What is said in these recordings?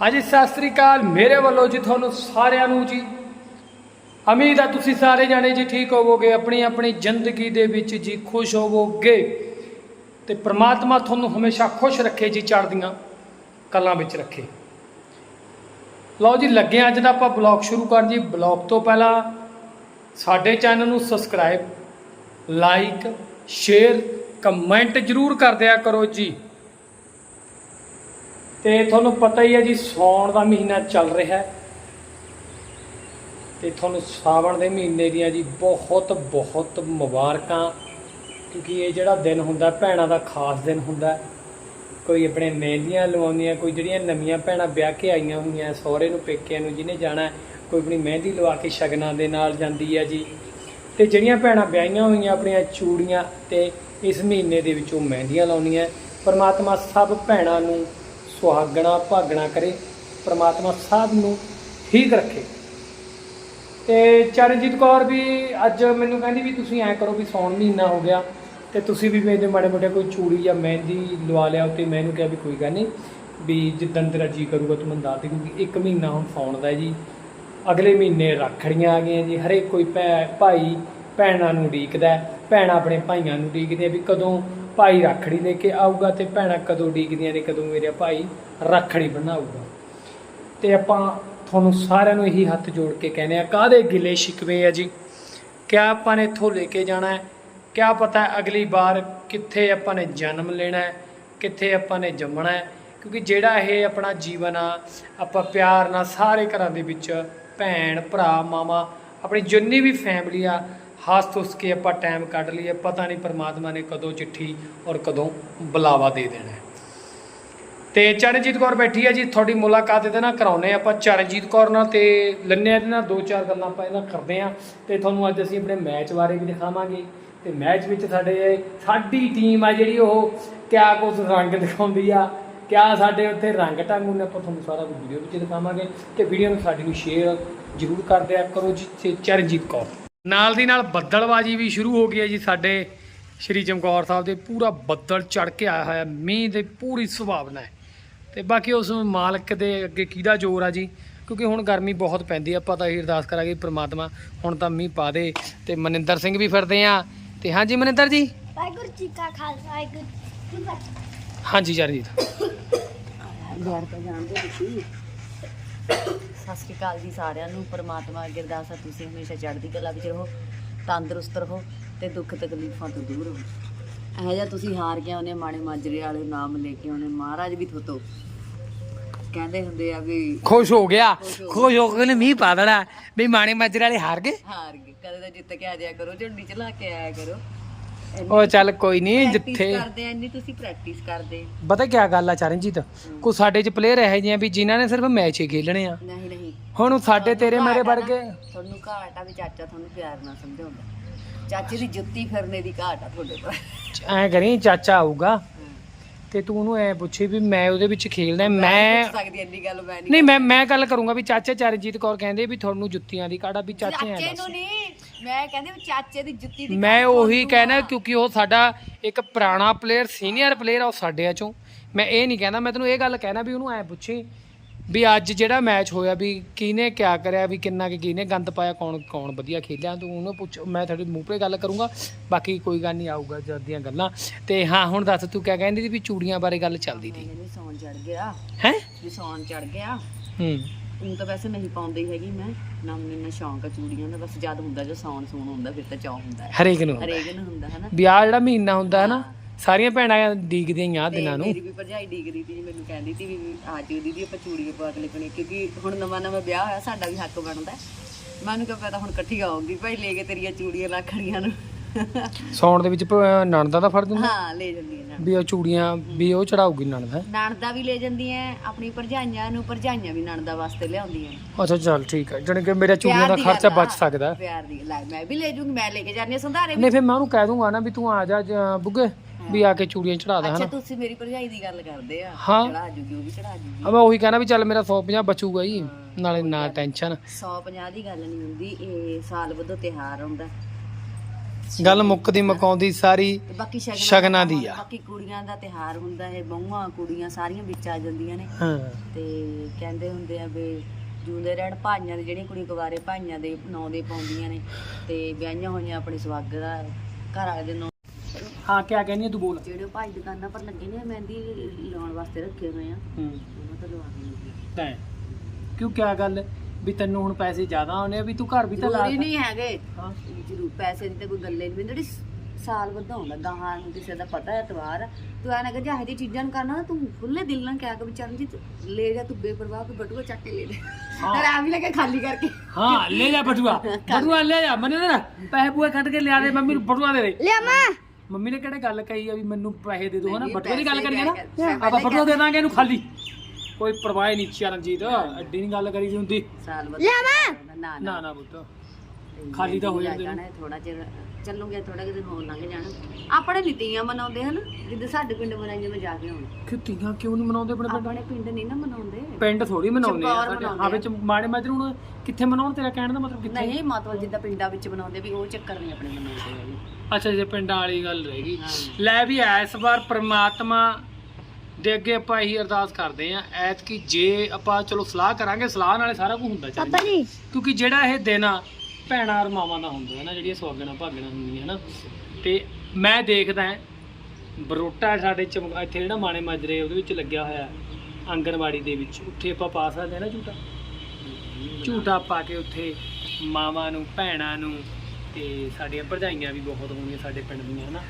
ਹਾਂਜੀ, ਸਤਿ ਸ੍ਰੀ ਅਕਾਲ। ਮੇਰੇ ਵੱਲੋਂ ਜੀ ਤੁਹਾਨੂੰ ਸਾਰਿਆਂ ਨੂੰ ਜੀ ਉਮੀਦ ਆ ਤੁਸੀਂ ਸਾਰੇ ਜਾਣੇ ਜੀ ਠੀਕ ਹੋਵੋਗੇ ਆਪਣੀ ਆਪਣੀ ਜ਼ਿੰਦਗੀ ਦੇ ਵਿੱਚ ਜੀ ਖੁਸ਼ ਹੋਵੋਗੇ। ਤੇ ਪ੍ਰਮਾਤਮਾ ਤੁਹਾਨੂੰ ਹਮੇਸ਼ਾ ਖੁਸ਼ ਰੱਖੇ ਜੀ ਚੜ੍ਹਦੀਆਂ ਕਲਾਂ ਵਿੱਚ ਰੱਖੇ। ਲਓ ਜੀ, ਲੱਗੇ ਹਾਂ ਅੱਜ ਦਾ ਆਪਾਂ ਬਲੌਗ ਸ਼ੁਰੂ ਕਰਨ ਜੀ। ਬਲੌਗ ਤੋਂ ਪਹਿਲਾਂ ਸਾਡੇ ਚੈਨਲ ਨੂੰ ਸਬਸਕ੍ਰਾਈਬ, ਲਾਈਕ, ਸ਼ੇਅਰ, ਕਮੈਂਟ ਜਰੂਰ ਕਰ ਦਿਆ ਕਰੋ ਜੀ। ਤੇ ਤੁਹਾਨੂੰ ਪਤਾ ਹੀ ਹੈ ਜੀ, ਸੌਣ ਦਾ ਮਹੀਨਾ ਚੱਲ ਰਿਹਾ ਹੈ। ਤੇ ਤੁਹਾਨੂੰ ਸਾਵਣ ਦੇ ਮਹੀਨੇ ਦੀਆਂ ਜੀ ਬਹੁਤ ਬਹੁਤ ਮੁਬਾਰਕਾਂ, ਕਿਉਂਕਿ ਇਹ ਜਿਹੜਾ ਦਿਨ ਹੁੰਦਾ, ਭੈਣਾਂ ਦਾ ਖਾਸ ਦਿਨ ਹੁੰਦਾ ਕੋਈ ਆਪਣੇ ਮਹਿੰਦੀਆਂ ਲਵਾਉਂਦੀਆਂ, ਕੋਈ ਜਿਹੜੀਆਂ ਨਵੀਆਂ ਭੈਣਾਂ ਵਿਆਹ ਕੇ ਆਈਆਂ ਹੋਈਆਂ, ਸਹੁਰੇ ਨੂੰ, ਪੇਕਿਆਂ ਨੂੰ, ਜਿਹਨੇ ਜਾਣਾ ਕੋਈ ਆਪਣੀ ਮਹਿੰਦੀ ਲਵਾ ਕੇ ਸ਼ਗਨਾਂ ਦੇ ਨਾਲ ਜਾਂਦੀ ਹੈ ਜੀ। ਤੇ ਜਿਹੜੀਆਂ ਭੈਣਾਂ ਵਿਆਹੀਆਂ ਹੋਈਆਂ ਆਪਣੀਆਂ ਚੂੜੀਆਂ, ਤੇ ਇਸ ਮਹੀਨੇ ਦੇ ਵਿੱਚ ਉਹ ਮਹਿੰਦੀਆਂ ਲਾਉਣੀਆਂ ਪਰਮਾਤਮਾ ਸਭ ਭੈਣਾਂ ਨੂੰ ਸੁਹਾਗਣਾ, ਭਾਗਣਾ ਕਰੇ, ਪਰਮਾਤਮਾ ਸਭ ਨੂੰ ਠੀਕ ਰੱਖੇ। ਤੇ ਚਰਨਜੀਤ ਕੌਰ ਵੀ ਅੱਜ ਮੈਨੂੰ ਕਹਿੰਦੀ ਵੀ ਤੁਸੀਂ ਐਂ ਕਰੋ ਵੀ ਸੌਣ ਮਹੀਨਾ ਹੋ ਗਿਆ ਤੇ ਤੁਸੀਂ ਵੀ ਮੇਰੇ ਮਾੜੇ ਮੋਟੇ ਕੋਈ ਚੂੜੀ ਜਾਂ ਮਹਿੰਦੀ ਲਵਾ ਲਿਆ ਉੱਤੇ। ਮੈਂ ਮੈਨੂੰ ਕਿਹਾ ਵੀ ਕੋਈ ਗੱਲ ਨਹੀਂ, ਵੀ ਜਿੱਦਣ ਤੇਰਾ ਜੀ ਕਰੂਗਾ ਤੂੰ ਮੈਨੂੰ ਦੱਸ ਦੇ ਕਿਉਂਕਿ ਇੱਕ ਮਹੀਨਾ ਹੁਣ ਸੌਣ ਦਾ ਜੀ। ਅਗਲੇ ਮਹੀਨੇ ਰੱਖੜੀਆਂ ਆ ਗਈਆਂ ਜੀ। ਹਰੇਕ ਕੋਈ ਭੈ, ਭਾਈ ਭੈਣਾਂ ਨੂੰ ਉਡੀਕਦਾ ਹੈ। ਭੈਣਾਂ ਆਪਣੇ ਭਾਈਆਂ ਨੂੰ ਉਡੀਕਦੀਆਂ ਵੀ ਕਦੋਂ ਭਾਈ ਰੱਖੜੀ ਲੈ ਕੇ ਆਊਗਾ ਤੇ ਭੈਣਾਂ ਕਦੋਂ ਉਡੀਕਦੀਆਂ ਨੇ, ਕਦੋਂ ਮੇਰੇ ਭਾਈ ਰੱਖੜੀ ਬਣਾਊਗਾ। ਤੇ ਆਪਾਂ ਤੁਹਾਨੂੰ ਸਾਰਿਆਂ ਨੂੰ ਇਹੀ ਹੱਥ ਜੋੜ ਕੇ ਕਹਿੰਦੇ ਆ ਕਾਹਦੇ ਗਿਲੇ ਸ਼ਿਕਵੇ ਆ ਜੀ? ਕਿਆ ਆਪਾਂ ਨੇ ਇੱਥੋਂ ਲੈ ਕੇ ਜਾਣਾ ਹੈ? ਕਿਆ ਪਤਾ ਅਗਲੀ ਵਾਰ ਕਿੱਥੇ ਆਪਾਂ ਨੇ ਜਨਮ ਲੈਣਾ ਹੈ, ਕਿੱਥੇ ਆਪਾਂ ਨੇ ਜੰਮਣਾ ਹੈ? ਕਿਉਂਕਿ ਜਿਹੜਾ ਇਹ ਆਪਣਾ ਜੀਵਨ ਆ, ਆਪਾਂ ਪਿਆਰ ਨਾਲ ਸਾਰੇ ਘਰਾਂ ਦੇ ਵਿੱਚ ਭੈਣ, ਭਰਾ ਮਾਮਾ ਆਪਣੀ ਜਿੰਨੀ ਵੀ ਫੈਮਿਲੀ ਆ ਹੱਸ ਤੁਸ ਕੇ ਆਪਾਂ ਟਾਈਮ ਕੱਢ ਲਈਏ, ਪਤਾ ਨਹੀਂ ਪਰਮਾਤਮਾ ਨੇ ਕਦੋਂ ਚਿੱਠੀ ਔਰ ਕਦੋਂ ਬੁਲਾਵਾ ਦੇ ਦੇਣਾ ਹੈ। ਤੇ ਚਰਨਜੀਤ ਕੌਰ ਬੈਠੀ ਹੈ ਜੀ, ਤੁਹਾਡੀ ਮੁਲਾਕਾਤ ਇਹਦੇ ਨਾਲ ਕਰਾਉਨੇ ਆਪਾਂ। ਚਰਨਜੀਤ ਕੌਰ ਨਾਲ ਤੇ ਲੰਨੇ ਇਹਦੇ ਨਾਲ ਦੋ ਚਾਰ ਗੱਲਾਂ ਆਪਾਂ ਇਹਨਾਂ ਕਰਦੇ ਆ ਤੇ ਤੁਹਾਨੂੰ ਅੱਜ ਅਸੀਂ ਆਪਣੇ ਮੈਚ ਬਾਰੇ ਵੀ ਦਿਖਾਵਾਂਗੇ। ਤੇ ਮੈਚ ਵਿੱਚ ਸਾਡੇ ਸਾਡੀ ਟੀਮ ਆ ਜਿਹੜੀ ਉਹ ਕਿਆ ਕੁਝ ਰੰਗ ਦਿਖਾਉਂਦੀ ਆ, ਕਿਆ ਸਾਡੇ ਉੱਥੇ ਰੰਗ ਢੰਗ ਨੇ ਆਪਾਂ ਤੁਹਾਨੂੰ ਸਾਰਾ ਵੀਡੀਓ ਵਿੱਚ ਦਿਖਾਵਾਂਗੇ। ਤੇ ਵੀਡੀਓ ਨੂੰ ਸਾਡੀ ਨੂੰ ਸ਼ੇਅਰ ਜਰੂਰ ਕਰ ਦਿਆ ਕਰੋ ਜੀ। ਤੇ ਚਰਨਜੀਤ ਕੌਰ। ਨਾਲ ਦੀ ਨਾਲ ਬੱਦਲਬਾਜੀ ਵੀ ਸ਼ੁਰੂ ਹੋ ਗਈ ਹੈ ਜੀ ਸਾਡੇ ਸ਼੍ਰੀ ਚਮਕੌਰ ਸਾਹਿਬ ਦੇ ਪੂਰਾ ਬੱਦਲ ਚੜ ਕੇ ਆਇਆ ਹੋਇਆ ਮੀਂਹ ਦੇ ਪੂਰੀ ਸੰਭਾਵਨਾ ਹੈ। ਤੇ ਬਾਕੀ ਉਸ ਮਾਲਕ ਦੇ ਅੱਗੇ ਕਿਹਦਾ ਜ਼ੋਰ ਆ ਜੀ? ਕਿਉਂਕਿ ਹੁਣ ਗਰਮੀ ਬਹੁਤ ਪੈਂਦੀ ਆ ਆਪਾਂ ਤਾਂ ਇਹ ਅਰਦਾਸ ਕਰਾਂਗੇ ਪ੍ਰਮਾਤਮਾ ਹੁਣ ਤਾਂ ਮੀਂਹ ਪਾ ਦੇ ਤੇ ਮਨਿੰਦਰ ਸਿੰਘ ਵੀ ਫਿਰਦੇ ਆ। ਤੇ ਹਾਂਜੀ ਮਨਿੰਦਰ ਜੀ? ਵਾਹਿਗੁਰੂ ਜੀ ਕਾ ਖਾਲਸਾ ਵਾਹਿਗੁਰੂ ਜੀ ਕੀ ਫਤਿਹ। ਹਾਂਜੀ ਚਰਨਜੀਤ ਯਾਰ ਤਾਂ ਜਾਣਦੇ ਤੁਸੀਂ ਸਤਿ ਸ਼੍ਰੀ ਅਕਾਲ ਜੀ ਸਾਰਿਆਂ ਨੂੰ ਪ੍ਰਮਾਤਮਾ ਅੱਗੇ ਅਰਦਾਸ ਆ ਤੁਸੀਂ ਹਮੇਸ਼ਾ ਚੜ੍ਹਦੀ ਕਲਾ ਵਿੱਚ ਰਹੋ ਤੰਦਰੁਸਤ ਰਹੋ ਤੇ ਦੁੱਖ ਤਕਲੀਫਾਂ ਤੋਂ ਦੂਰ ਰਹੋ। ਇਹੋ ਜਿਹਾ ਤੁਸੀਂ ਹਾਰ ਕੇ ਆਉਨੇ ਮਾਣੇ ਮਾਜਰੇ ਵਾਲੇ ਨਾਮ ਲੈ ਕੇ ਆਉਨੇ ਮਹਾਰਾਜ ਵੀ ਥੋਤੋ। ਕਹਿੰਦੇ ਹੁੰਦੇ ਆ ਵੀ ਖੁਸ਼ ਹੋ ਗਿਆ ਖੁਸ਼ ਹੋ ਕੇ ਨੇ ਮੀਂਹ ਪਾ ਦੇਣਾ ਵੀ ਮਾਣੇ ਮਾਜਰੇ ਵਾਲੇ ਹਾਰ ਗਏ। ਹਾਰ ਗਏ ਕਦੇ ਤਾਂ ਜਿੱਤ ਕੇ ਆ ਜਾਇਆ ਕਰੋ ਝੰਡੀ ਚਲਾ ਕੇ ਆਇਆ ਕਰੋ। ਉਹ ਚੱਲ ਕੋਈ ਨਹੀਂ ਜਿੱਥੇ ਕਰਦੇ ਆ ਇੰਨੀ ਤੁਸੀਂ ਪ੍ਰੈਕਟਿਸ ਕਰਦੇ। ਪਤਾ ਕੀ ਗੱਲ ਆ ਚਰਨਜੀਤ ਕੋ ਸਾਡੇ ਚ ਪਲੇਅਰ ਇਹੋ ਜਿਹੇ ਆ ਵੀ ਜਿਨ੍ਹਾਂ ਨੇ ਸਿਰਫ ਮੈਚ ਹੀ ਖੇਲਣੇ ਆ। ਨਹੀਂ ਨਹੀਂ ਹੁਣ ਸਾਡੇ ਤੇਰੇ ਮੇਰੇ ਆ ਵਰਗੇ। ਤੁਹਾਨੂੰ ਘਾਟ ਆ ਵੀ ਚਾਚਾ ਤੁਹਾਨੂੰ ਪਿਆਰ ਨਾਲ ਸਮਝਾਉਂਦਾ। ਚਾਚੇ ਦੀ ਜੁੱਤੀ ਫਿਰਨੇ ਦੀ ਘਾਟ ਆ ਤੁਹਾਡੇ ਕੋਲ। ਐ ਕਰੀ ਚਾਚਾ ਆਊਗਾ ਤੇ ਤੂੰ ਉਹਨੂੰ ਐ ਪੁੱਛੀ ਵੀ ਮੈਂ ਉਹਦੇ ਵਿੱਚ ਖੇਲਣਾ ਹੈ। ਮੈਂ ਪੁੱਛ ਸਕਦੀ ਇੰਨੀ ਗੱਲ ਮੈਂ ਨਹੀਂ ਮੈਂ ਮੈਂ ਗੱਲ ਕਰੂੰਗਾ ਵੀ ਚਾਚਾ ਚਰਨਜੀਤ ਕੌਰ ਕਹਿੰਦੇ ਵੀ ਤੁਹਾਨੂੰ ਜੁੱਤੀਆਂ ਦੀ ਕਾੜਾ ਵੀ ਚਾਚੇ ਐ ਚਾਚੇ ਨੂੰ ਨਹੀਂ ਮੈਂ ਕਹਿੰਦੀ ਵੀ ਚਾਚੇ ਦੀ ਜੁੱਤੀ ਦੀ ਮੈਂ ਉਹੀ ਕਹਿਣਾ ਆ। ਕਿਉਂਕਿ ਉਹ ਸਾਡਾ ਇੱਕ ਪੁਰਾਣਾ ਪਲੇਅਰ ਸੀਨੀਅਰ ਪਲੇਅਰ ਆ ਉਹ ਸਾਡਿਆਂ ਚੋਂ। ਮੈਂ ਇਹ ਨਹੀਂ ਕਹਿੰਦਾ ਮੈਂ ਤੈਨੂੰ ਇਹ ਗੱਲ ਕਹਿਣਾ ਵੀ ਉਹਨੂੰ ਐ ਪੁੱਛੀ ਵੀ ਅੱਜ ਜਿਹੜਾ ਮੈਚ ਹੋਇਆ ਵੀ ਕਿਹਨੇ ਕਿਆ ਕਰਿਆ ਵੀ ਕਿੰਨਾ ਕਿ ਕਿਹਨੇ ਗੰਦ ਪਾਇਆ ਕੌਣ ਕੌਣ ਵਧੀਆ ਖੇਲਿਆ ਤੂੰ ਉਹਨੂੰ ਪੁੱਛ ਮੈਂ ਤੁਹਾਡੇ ਮੂੰਹ 'ਤੇ ਗੱਲ ਕਰੂੰਗਾ ਬਾਕੀ ਕੋਈ ਗੱਲ ਨਹੀਂ ਆਊਗਾ ਜਦ ਦੀਆਂ ਗੱਲਾਂ। ਤੇ ਹਾਂ ਹੁਣ ਦੱਸ ਤੂੰ ਕਿਆ ਕਹਿੰਦੀ ਸੀ ਵੀ ਚੂੜੀਆਂ ਬਾਰੇ ਗੱਲ ਚੱਲਦੀ ਸੀ? ਕਹਿੰਦੀ ਸੌਣ ਚੜ ਗਿਆ। ਹੈ? ਵੀ ਸੌਣ ਚੜ ਗਿਆ। ਹੂੰ। ਉਹ ਤਾਂ ਵੈਸੇ ਨਹੀਂ ਪਾਉਂਦੀ ਹੈਗੀ ਮੈਂ। ਨਾ ਮੈਨੂੰ ਸ਼ੌਂਕ ਆ ਚੂੜੀਆਂ ਦਾ ਬਸ ਜਦ ਹੁੰਦਾ ਜੋ ਸੌਣ ਸੂਣ ਹੁੰਦਾ ਫਿਰ ਤਾਂ ਚਾਹ ਹੁੰਦਾ ਹੈ। ਹਰੇਕ ਨੂੰ ਹਰੇਕ ਨੂੰ ਹੁੰਦਾ ਹੈ ਨਾ ਵੀ ਆਹ ਜਿਹੜਾ ਮਹੀਨਾ ਹੁੰਦਾ ਹੈ। ਨਾ ਸਾਰੀਆਂ ਭੈਣਾਂ ਡੀਕਦੀਆਂ ਹੀ ਆ ਦਿਨਾਂ ਨੂੰ। ਮੇਰੀ ਵੀ ਭਰਜਾਈ ਡੀਕਦੀ ਸੀ ਮੈਨੂੰ ਕਹਿੰਦੀ ਸੀ ਵੀ ਆ ਜਿਓ ਦੀਦੀ ਆਪਾਂ ਚੂੜੀਆਂ ਪਾ ਕੇ ਲਿਖਣੀ ਕਿਉਂਕਿ ਹੁਣ ਨਵਾਂ ਨਵਾਂ ਵਿਆਹ ਹੋਇਆ ਸਾਡਾ ਵੀ ਹੱਕ ਬਣਦਾ। ਮੈਨੂੰ ਕਿਹਾ ਪਤਾ ਹੁਣ ਇਕੱਠੀ ਆਉਂਗੀ ਭਾਈ ਲੈ ਕੇ ਤੇਰੀਆਂ ਚੂੜੀਆਂ ਲੱਖੜੀਆਂ ਨੂੰ। ਸੌਣ ਦੇ ਵਿੱਚ ਨਣਦਾ ਦਾ ਫਰਜ਼ ਹੁੰਦਾ? ਹਾਂ ਲੈ ਜਾਂਦੀਆਂ ਨੇ ਵੀ ਉਹ ਚੂੜੀਆਂ ਵੀ ਉਹ ਚੜਾਊਗੀ ਨਣਦਾ ਨਣਦਾ ਵੀ ਲੈ ਜਾਂਦੀਆਂ ਆਪਣੀ ਭਰਜਾਈਆਂ ਨੂੰ ਭਰਜਾਈਆਂ ਵੀ ਨਣਦਾ ਵਾਸਤੇ ਲਿਆਉਂਦੀਆਂ। ਅੱਛਾ ਚੱਲ ਠੀਕ ਹੈ ਜਾਣੀ ਕਿ ਮੇਰਾ ਚੂੜੀਆਂ ਦਾ ਖਰਚਾ। ਬਚ ਸਕਦਾ। ਪਿਆਰ ਦੀ ਲੈ ਮੈਂ ਵੀ ਲੈ ਜੂੰਗੀ ਮੈਂ ਲੈ ਕੇ ਜਾਣੀ ਸੰਧਾਰੇ ਨਹੀਂ ਫਿਰ ਮੈਂ ਉਹਨੂੰ ਕਹਿ ਦੂੰਗਾ ਨਾ ਵੀ ਤੂੰ ਆ ਜਾ ਜ- ਬੁੱਗੇ। ਵੀ ਆ ਕੇ ਚੂੜੀਆਂ ਚੜਾ ਦੇ ਅੱਛਾ ਹਨਾ? ਤੁਸੀਂ ਮੇਰੀ ਭਰਜਾਈ ਦੀ ਗੱਲ ਕਰਦੇ ਆ। ਹਾਂ। ਚੜਾ ਜੂਗੀ ਉਹ ਵੀ ਚੜਾ ਜੂਗੀ। ਆ ਮੈਂ ਉਹੀ ਕਹਿਣਾ ਵੀ ਚੱਲ ਮੇਰਾ 150 ਬਚੂਗਾ ਹੀ ਨਾਲੇ ਨਾ ਟੈਨਸ਼ਨ। 150 ਦੀ ਗੱਲ ਨਹੀਂ ਹੁੰਦੀ ਇਹ ਸਾਲ ਵੱਧੋ ਤਿਹਾਰ ਆਉਂਦਾ। ਗੱਲ ਮੁੱਕਦੀ ਮਕਾਉਂਦੀ ਸਾਰੀ ਤੇ ਬਾਕੀ ਸ਼ਗਨਾਂ ਸ਼ਗਨਾਂ ਦੀ ਆ। ਬਾਕੀ ਕੁੜੀਆਂ ਦਾ ਤਿਹਾਰ ਹੁੰਦਾ ਹੈ ਬਹੂਆਂ ਕੁੜੀਆਂ ਸਾਰੀਆਂ ਵਿੱਚ ਆ ਜਾਂਦੀਆਂ ਨੇ। ਹਾਂ। ਤੇ ਕਹਿੰਦੇ ਹੁੰਦੇ ਆ ਵੀ ਜੂਦੇ ਰਹਿਣ ਭਾਈਆਂ ਦੇ ਜਿਹੜੀਆਂ ਕੁੜੀ ਕੁਵਾਰੇ ਭਾਈਆਂ ਦੇ ਨਾਂ ਦੇ ਪਾਉਂਦੀਆਂ ਨੇ ਤੇ ਵਿਆਹੀਆਂ ਹੋਈਆਂ ਆਪਣੇ ਸਵਾਗਤ ਦਾ ਘਰ ਵਾਲੇ ਦੇ ਨਾਂ ਹਾਂ ਕਿਆ ਕਹਿੰਦੀ ਆ ਤੂੰ ਬੋਲ। ਜਿਹੜੇ ਉਹ ਭਾਈ ਦੁਕਾਨਾਂ ਪਰ ਲੱਗੇ ਨੇ ਮਹਿੰਦੀ ਲਾਉਣ ਵਾਸਤੇ ਰੱਖੇ ਹੋਏ ਆ। ਹੂੰ। ਉਹਨਾਂ ਤੋਂ ਲਵਾ ਦਿੰਦੇ ਤੈਂ। ਕਿਉਂ ਕਿਆ ਗੱਲ? ਵੀ ਤੈਨੂੰ ਹੁਣ ਪੈਸੇ ਜ਼ਿਆਦਾ ਆਉਣੇ ਆ ਵੀ ਤੂੰ ਘਰ ਵੀ ਤਾਂ ਲਾ ਜ਼ਰੂਰੀ ਨਹੀਂ ਹੈਗੇ। ਹਾਂ। ਜ਼ਰੂਰ ਪੈਸੇ ਦੀ ਤਾਂ ਕੋਈ ਗੱਲੇ ਨਹੀਂ। ਜਿਹੜੀ ਸਾਲ ਵਧਾਉਂਦਾ ਗਾਹਾਂ ਨੂੰ ਕਿਸੇ ਦਾ ਪਤਾ ਹੈ ਤਵਾਰ ਤੂੰ ਐ ਨਾ ਕਿ ਜਿਹੇ ਦੀ ਚੀਜ਼ਾਂ ਨੂੰ ਕਰਨਾ ਤੂੰ ਖੁੱਲੇ ਦਿਲ ਨਾਲ ਕਿਹਾ ਕਿ ਵੀ ਚਰਨਜੀਤ ਲੈ ਜਾ ਤੂੰ ਬੇਪਰਵਾਹ ਕੋਈ ਬਟੂਆ ਚੱਕ ਕੇ ਲੈ ਲੈ ਹਾਂ। ਤੇ ਆ ਵੀ ਲੈ ਕੇ ਖਾਲੀ ਕਰਕੇ। ਹਾਂ ਲੈ ਜਾ ਬਟੂਆ। ਬਟੂਆ ਲੈ ਜਾ ਮਨੇ ਨਾ ਪੈਸੇ ਪੂਏ ਕੱਢ ਕੇ ਲਿਆ ਦੇ ਮੰਮੀ ਨੂੰ ਬਟੂਆ ਦੇ ਦੇ। ਲਿਆ ਮਾਂ। ਮੰਮੀ ਨੇ ਕਿਹੜੇ ਗੱਲ ਕਹੀ ਆ ਵੀ ਮੈਨੂੰ ਪੈਸੇ ਦੇ ਦਿਓ ਹਨਾ? ਨਹੀਂ, ਬਟੂਏ ਦੀ ਗੱਲ ਪੈਸੇ ਕਰੀਏ ਨਾ? ਆਪਾਂ ਬਟੂਆ ਦੇ ਦਾਂਗੇ ਇਹਨੂੰ ਖਾਲੀ। ਕੋਈ ਪਰਵਾਹ ਨਹੀਂ ਚਰਨਜੀਤ ਐਡੀ ਨਹੀਂ ਗੱਲ ਕਰੀ ਦੀ ਹੁੰਦੀ। ਸਾਲ ਮਾਂ ਨਾ ਨਾ ਨਾ। ਪੁੱਤ। ਖਾਲੀ ਤਾਂ ਹੋ ਜਾਂਦੇ ਨੇ। ਥੋੜਾ ਚਿਰ ਚੱਲੂਗੇ ਥੋੜਾ ਕਿ ਦਿਨ ਹੋਰ ਲੰਘ ਜਾਣਾ। ਆਪਣੇ ਨੀਤੀਆਂ ਮਨਾਉਂਦੇ ਹਨ? ਜਿੱਦ ਸਾਡੇ ਪਿੰਡ ਮਨਾਈਆਂ ਮੈਂ ਜਾ ਕੇ ਹੁਣ ਕਿ ਤੀਆਂ ਕਿਉਂ ਨਹੀਂ ਮਨਾਉਂਦੇ ਆਪਣੇ ਪਿੰਡ? ਆਪਣੇ ਪਿੰਡ ਨਹੀਂ ਨਾ ਮਨਾਉਂਦੇ। ਪਿੰਡ ਥੋੜੀ ਮਨਾਉਂਦੇ ਆ ਹਾਂ ਵਿੱਚ ਮਾੜੇ ਮਾਜਰੇ ਹੁਣ ਕਿੱਥੇ ਮਨਾਉਣ ਤੇਰਾ ਕਹਿਣ ਦਾ ਮਤਲਬ ਕਿੱਥੇ? ਨਹੀਂ ਮਤਲਬ ਜਿੱਦਾਂ ਪਿੰਡਾਂ ਵਿੱਚ ਮਨਾਉਂਦੇ ਵੀ ਉਹ ਚੱਕਰ ਨਹੀਂ ਆਪਣੇ ਮਨਾਉਂਦੇ ਹੈਗੇ। ਅੱਛਾ ਜੇ ਪਿੰਡਾਂ ਵਾਲੀ ਗੱਲ ਰਹਿ ਗਈ। ਲੈ ਵੀ ਇਸ ਵਾਰ ਪ੍ਰਮਾਤਮਾ ਦੇ ਅੱਗੇ ਆਪਾਂ ਇਹੀ ਅਰਦਾਸ ਕਰਦੇ ਆਂ ਐਤਕੀ ਜੇ ਆਪਾਂ ਚਲੋ ਸਲਾਹ ਕਰਾਂਗੇ ਸਲਾਹ ਨਾਲੇ ਸਾਰਾ ਕੁਝ ਹੁੰਦਾ ਪਾਪਾ ਚਾਹੀਦਾ। ਜੀ। ਕਿਉਂਕਿ ਜਿਹੜਾ ਇਹ ਦਿਨ ਆ ਭੈਣਾਂ ਔਰ ਮਾਵਾਂ ਦਾ ਹੁੰਦਾ ਹੈ ਨਾ ਜਿਹੜੀਆਂ ਸੁਹਾਗਣਾ ਭਾਗਣਾ ਹੁੰਦੀਆਂ ਨਾ ਤੇ ਮੈਂ ਦੇਖਦਾ ਬਰੋਟਾ ਸਾਡੇ ਚਮ ਇੱਥੇ ਜਿਹੜਾ ਮਾਣੇ ਮਾਜਰੇ ਉਹਦੇ ਵਿੱਚ ਲੱਗਿਆ ਹੋਇਆ ਹੈ, ਆਂਗਣਵਾੜੀ ਦੇ ਵਿੱਚ ਉੱਥੇ ਆਪਾਂ ਪਾ ਸਕਦੇ ਹਾਂ ਨਾ ਝੂਟਾ। ਝੂਟਾ ਪਾ ਕੇ ਉੱਥੇ ਮਾਵਾਂ ਨੂੰ ਭੈਣਾਂ ਨੂੰ ਤੇ ਸਾਡੀਆਂ ਭਰਜਾਈਆਂ ਵੀ ਬਹੁਤ ਹੋਣਗੀਆਂ ਸਾਡੇ ਪਿੰਡ ਦੀਆਂ ਹਨਾ?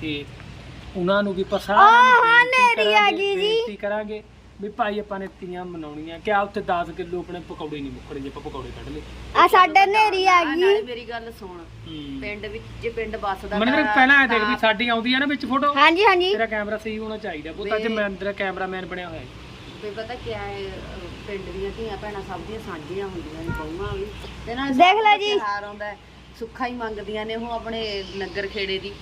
ਤੇ ਉਹਨਾਂ ਨੂੰ ਵੀ ਆਪਾਂ ਸਾਰਿਆਂ ਨੂੰ ਹਾਂ, ਬੇਨਤੀ ਨੇਰੀ ਆ ਕਰਾਂਗੇ, ਗਈ ਜੀ। ਬੇਨਤੀ ਕਰਾਂਗੇ ਵੀ ਭਾਈ ਆਪਾਂ ਨੇ ਤੀਆਂ ਮਨਾਉਣੀਆਂ ਕਿਆ ਉੱਥੇ 10 ਕਿਲੋ ਆਪਣੇ ਪਕੌੜੇ ਨਹੀਂ ਮੁੱਕਣੇ ਜੇ ਆਪਾਂ ਪਕੌੜੇ ਕੱਢ ਲਏ। ਆ ਸਾਡੇ ਨੇਰੀ ਆ ਆ ਗਈ। ਨਾਲੇ ਮੇਰੀ ਗੱਲ ਸੁਣ। ਹੂੰ। ਪਿੰਡ ਵਿੱਚ ਜੇ ਪਿੰਡ ਵੱਸਦਾ ਮਨਿੰਦਰ ਤਾਂ- ਪਹਿਲਾਂ ਇਹ ਦੇਖ ਵੀ ਸਾਡੀ ਆਉਂਦੀ ਆ ਨਾ ਵਿੱਚ ਫੋਟੋ। ਹਾਂਜੀ ਹਾਂਜੀ। ਤੇਰਾ ਕੈਮਰਾ ਸਹੀ ਹੋਣਾ ਚਾਹੀਦਾ ਪੁੱਤ ਅੱਜ ਵੇ- ਮੈਂ ਅੰਦਰ ਕੈਮਰਾਮੈਨ ਬਣਿਆ ਹੋਇਆ। ਹੈ ਵੀ ਪਤਾ ਕੀ ਹੈ ਅਹ ਪਿੰਡ ਦੀਆਂ ਧੀਆਂ ਭੈਣਾਂ ਸਭ ਦੀਆਂ ਸਾਂਝੀਆਂ ਹੁੰਦੀਆਂ ਨੇ ਬਹੂਆਂ ਵੀ। ਤੇ ਨਾਲ ਦੇਖ ਲੈ ਜੀ। ਤਿਉਹਾਰ ਆਉਂਦਾ ਹੈ, ਸੁੱਖਾ ਹੀ ਮੰਗਦੀਆਂ ਨੇ ਉਹ ਆਪਣੇ ਨਗਰ ਖੇੜੇ ਦੀ।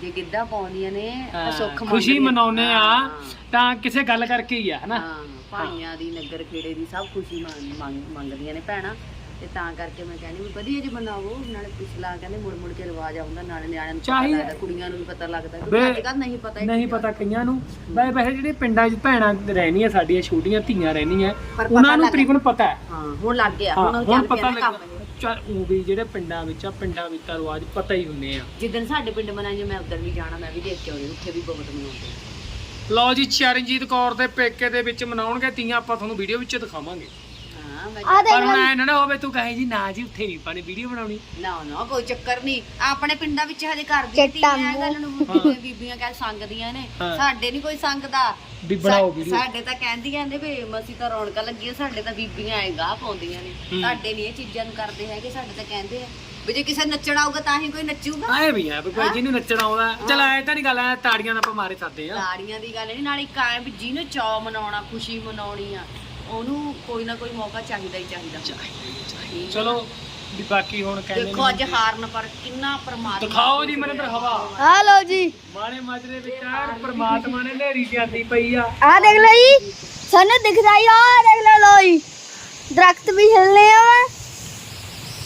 ਜੇ ਗਿੱਧਾ ਪਾਉਂਦੀਆਂ ਨੇ ਤਾਂ ਸੁੱਖ ਖੁਸ਼ੀ। ਮਨਾਉਨੇ ਆ ਤਾਂ ਕਿਸੇ ਗੱਲ ਕਰਕੇ ਹੀ ਆ ਹਨਾ? ਹਾਂ ਭਾਈਆਂ ਦੀ ਨਗਰ ਖੇੜੇ ਦੀ ਸਭ ਖੁਸ਼ੀ ਮੰਗ- ਮੰਗ- ਮੰਗਦੀਆਂ ਨੇ ਭੈਣਾਂ। ਤੇ ਤਾਂ ਕਰਕੇ ਮੈਂ ਕਹਿੰਦੀ ਵੀ ਵਧੀਆ ਜੇ ਬਣਾਵੋ ਨਾਲੇ ਪਿਛਲਾ ਕਹਿੰਦੇ ਮੁੜ ਮੁੜ ਕੇ ਰਿਵਾਜ ਆਉਂਦਾ ਨਾਲੇ ਨਿਆਣਿਆਂ ਨੂੰ ਪਤਾ ਚਾਹੀਦਾ। ਲੱਗਦਾ ਕੁੜੀਆਂ ਨੂੰ ਵੀ ਪਤਾ ਲੱਗਦਾ ਕਿਉਂਕਿ ਅੱਜ ਕੱਲ੍ਹ ਨਹੀਂ ਪਤਾ ਨਹੀਂ। ਪਤਾ ਕਈਆਂ ਨੂੰ। ਵੈਸੇ ਵੈਸੇ ਜਿਹੜੇ ਪਿੰਡਾਂ 'ਚ ਭੈਣਾਂ ਰਹਿਣੀਆਂ ਸਾਡੀਆਂ ਛੋਟੀਆਂ ਧੀਆਂ ਰਹਿਣੀਆਂ ਉਹਨਾਂ ਨੂੰ ਤਕਰੀਬਨ ਪਤਾ ਹੈ। ਹਾਂ ਹੁਣ ਲੱਗ ਗਿਆ। ਹੁਣ ਪਤਾ ਲੱਗਾ ਚੱਲ ਉਹ ਵੀ ਜਿਹੜੇ ਪਿੰਡਾਂ ਵਿੱਚ ਆ ਪਿੰਡਾਂ ਵਿੱਚ ਤਾਂ ਰਿਵਾਜ ਪਤਾ ਹੀ ਹੁੰਦੇ ਆ। ਜਿੱਦਣ ਸਾਡੇ ਪਿੰਡ ਮਨਾਈਏ ਮੈਂ ਉਧਰ ਵੀ ਜਾਣਾ ਮੈਂ ਵੀ ਦੇਖ ਕੇ ਆਉਣੀ ਉੱਥੇ ਵੀ ਬਹੁਤ ਮਨਾਉਂਦੇ ਲਓ ਜੀ ਚਰਨਜੀਤ ਕੌਰ ਦੇ ਪੇਕੇ ਦੇ ਵਿੱਚ ਮਨਾਉਣਗੇ ਤੀਆਂ ਆਪਾਂ ਤੁਹਾਨੂੰ ਵੀਡੀਓ ਵਿੱਚ ਦਿਖਾਵਾਂਗੇ। ਹਾਂ ਮੈਂ ਆ ਪਰ ਹੁਣ ਐ ਨਾ ਹੋਵੇ ਤੂੰ ਕਹੇ ਜੀ ਨਾ ਜੀ ਉੱਥੇ ਨਹੀਂ ਪਾਣੀ ਵੀਡੀਓ ਬਣਾਉਣੀ। ਨਾ ਨਾ ਕੋਈ ਚੱਕਰ ਨਹੀਂ ਆਪਣੇ ਪਿੰਡਾਂ ਵਿੱਚ ਹਜੇ ਘਰ ਦੀ ਚਿੱਟਾ ਧੀਆਂ ਗੱਲ ਨੂੰ ਬੀਬੀਆਂ- ਬੀਬੀਆਂ ਕਹਿ ਸੰਗਦੀਆਂ ਨੇ। ਹਾਂ। ਸਾਡੇ ਨਹੀਂ ਕੋਈ ਸੰਗਦਾ। ਵੀ ਬਣਾਓ ਸਾ- ਵੀਡੀਓ। ਸਾਡੇ ਤਾਂ ਕਹਿੰਦੀਆਂ ਨੇ ਵੀ ਮਸੀ ਤਾਂ ਰੌਣਕਾਂ ਲੱਗੀਆਂ ਸਾਡੇ ਤਾਂ ਬੀਬੀਆਂ ਐ ਗਾਹ ਪਾਉਂਦੀਆਂ ਨੇ। ਹੂੰ। ਸਾਡੇ ਨਹੀਂ ਇਹ ਚੀਜ਼ਾਂ ਨੂੰ ਕਰਦੇ ਹੈਗੇ ਸਾਡੇ ਤਾਂ ਕਹਿੰਦੇ ਆ ਵੀ ਜੇ ਕਿਸੇ ਨੱਚਣ ਆਊਗਾ ਤਾਂ ਹੀ ਕੋਈ ਨੱਚੂਗਾ। ਆਏ ਵੀ ਆ ਵੀ ਭਾਈ ਜਿਹਨੂੰ ਨੱਚਣਾ ਆਉਂਦਾ। ਚਲ ਐ ਤਾਂ ਨਹੀਂ ਗੱਲ ਐ ਤਾੜੀਆਂ ਦਾ ਆਪਾਂ ਮਾਰੇ ਸਕਦੇ ਆ। ਤਾੜੀਆਂ ਦੀ ਗੱਲ ਨਹੀਂ ਨਾਲ ਇੱਕ ਐ ਵੀ ਜਿਹਨੂੰ ਚਾਅ ਮਨਾਉਣਾ ਖੁਸ਼ੀ ਮਨਾਉਣੀ ਆ ਉਹਨੂੰ ਕੋਈ ਨਾ ਕੋਈ ਮੌਕਾ ਚਾਹੀਦਾ ਹੀ ਚਾਹੀਦਾ। ਚਲੋ ਵੀ ਬਾਕੀ ਹੁਣ ਕਹਿੰਦੇ ਦੇਖੋ ਅੱਜ ਹਾਰਨ ਪਰ ਕਿੰਨਾ ਪਰਮਾਤਮਾ ਦਿਖਾਓ ਜੀ ਮੈਨੂੰ ਹਵਾ। ਆ ਲਓ ਜੀ। ਮਾਣੇ ਮਾਜਰੇ ਵਿੱਚ ਆ ਪ੍ਰਮਾਤਮਾ ਨੇ ਨੇਰੀ ਜਾਂਦੀ ਪਈ ਆ। ਆ ਦੇਖ ਲਓ ਜੀ ਸਾਨੂੰ ਦਿਖਦਾ ਹੀ ਆ ਦੇਖ ਲਓ ਲੋ ਜੀ। ਦਰਖਤ ਵੀ ਹਿਲਨੇ ਆ। ਵਾ।